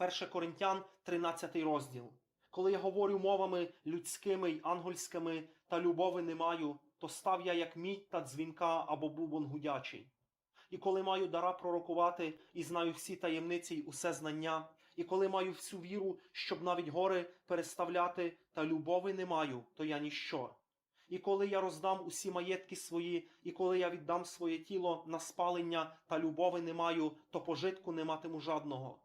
1 Коринтян, 13 розділ. Коли я говорю мовами людськими й ангельськими та любови не маю, то став я як мідь та дзвінка або бубон гудячий. І коли маю дара пророкувати і знаю всі таємниці й усе знання, і коли маю всю віру, щоб навіть гори переставляти, та любови не маю, то я ніщо. І коли я роздам усі маєтки свої, і коли я віддам своє тіло на спалення та любови не маю, то пожитку не матиму жадного.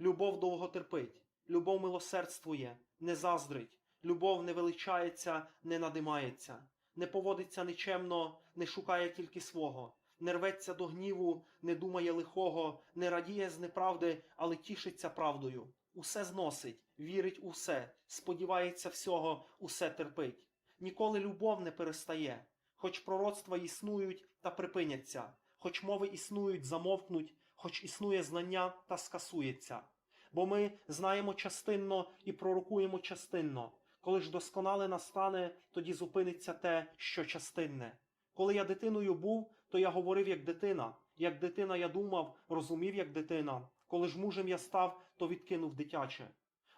Любов довго терпить, любов милосердствує, не заздрить, любов не величається, не надимається, не поводиться нечемно, не шукає тільки свого, не рветься до гніву, не думає лихого, не радіє з неправди, але тішиться правдою. Усе зносить, вірить у все, сподівається всього, усе терпить. Ніколи любов не перестає, хоч пророцтва існують та припиняться, хоч мови існують, замовкнуть, хоч існує знання та скасується. Бо ми знаємо частинно і пророкуємо частинно. Коли ж досконале настане, тоді зупиниться те, що частинне. Коли я дитиною був, то я говорив як дитина, як дитина я думав, розумів як дитина. Коли ж мужем я став, то відкинув дитяче.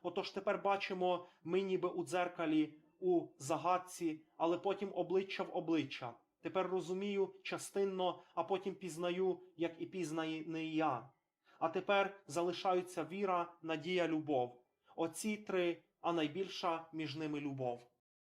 Отож тепер бачимо ми ніби у дзеркалі, у загадці, але потім обличчя в обличчя. Тепер розумію частинно, а потім пізнаю, як і пізнає не я. А тепер залишаються віра, надія, любов. Оці три, а найбільша між ними любов.